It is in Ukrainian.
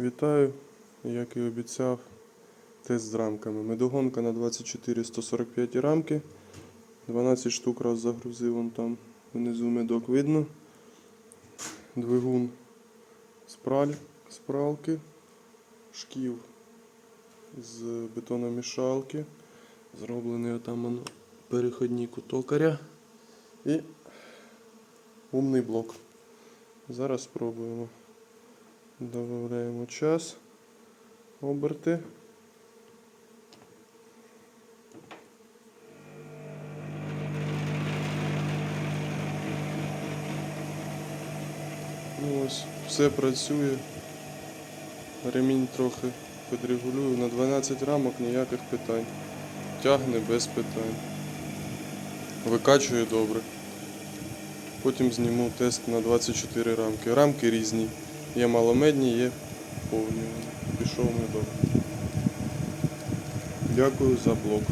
Вітаю, як і обіцяв, тест з рамками. Медогонка на 24 145 рамки. 12 штук раз загрузив, вон там внизу медок видно. Двигун спраль, спралки, шків з бетономішалки. Зроблений отам переходник у токаря. І умний блок. Зараз спробуємо. Додаємо час, оберти. Ну ось, все працює. Ремінь трохи підрегулюю. На 12 рамок ніяких питань. Тягне без питань. Викачує добре. Потім зніму тест на 24 рамки. Рамки різні. Є маломедні, є повні. Пішов медок. Дякую за блок.